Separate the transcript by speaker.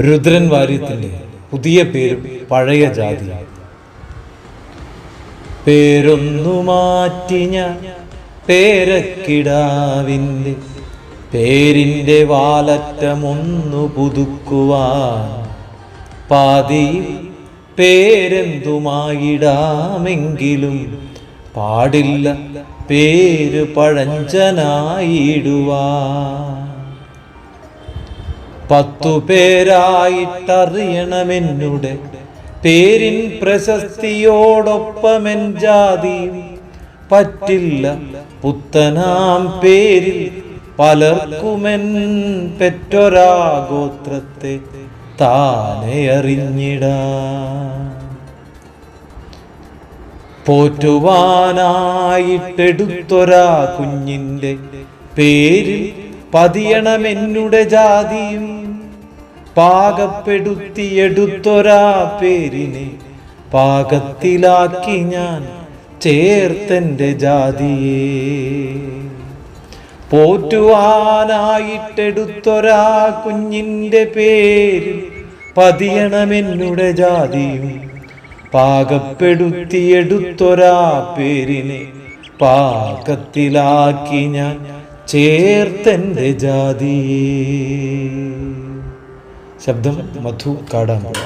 Speaker 1: രുദ്രൻ വാര്യത്തിന്റെ പുതിയ പേരും പഴയ ജാതി. പേരൊന്നു മാറ്റി ഞാൻ പേരക്കിടാവിന്റെ പേരിന്റെ വാലറ്റമൊന്നു പുതുക്കുവാൻ. പാതി പേരെന്തുമായിടാമെങ്കിലും പാടില്ല പേര് പഴഞ്ചനായിടുവാൻ. പത്തു പേരായിട്ടറിയണമെന്നുടെ. പേരിൻ പ്രശസ്തിയോടൊപ്പമെൻ ജാതിയും പറ്റില്ല പുത്തനാം പേരിൽ പലർക്കുമെൻ പെറ്റൊരാ ഗോത്രത്തെ താനെ അറിഞ്ഞിടാ. പോറ്റുവാനായിട്ടെടുത്തൊരാ കുഞ്ഞിന്റെ പേരിൽ പതിയണമെന്നുടെ ജാതിയും. പാകപ്പെടുത്തിയെടുത്തൊരാ പേരിനെ പാകത്തിലാക്കി ഞാൻ ചേർത്തെന്റെ ജാതിയെ. പോറ്റുവാനായിട്ടെടുത്തൊരാ കുഞ്ഞിന്റെ പേരിൽ പതിയണമെന്നുടെ ജാതിയും പാകപ്പെടുത്തിയെടുത്തൊരാ പേരിനെ പാകത്തിലാക്കി ഞാൻ ചേർത്തെന്റെ ജാതിയെ. ശബ്ദം മധു കാടാമ്പുഴ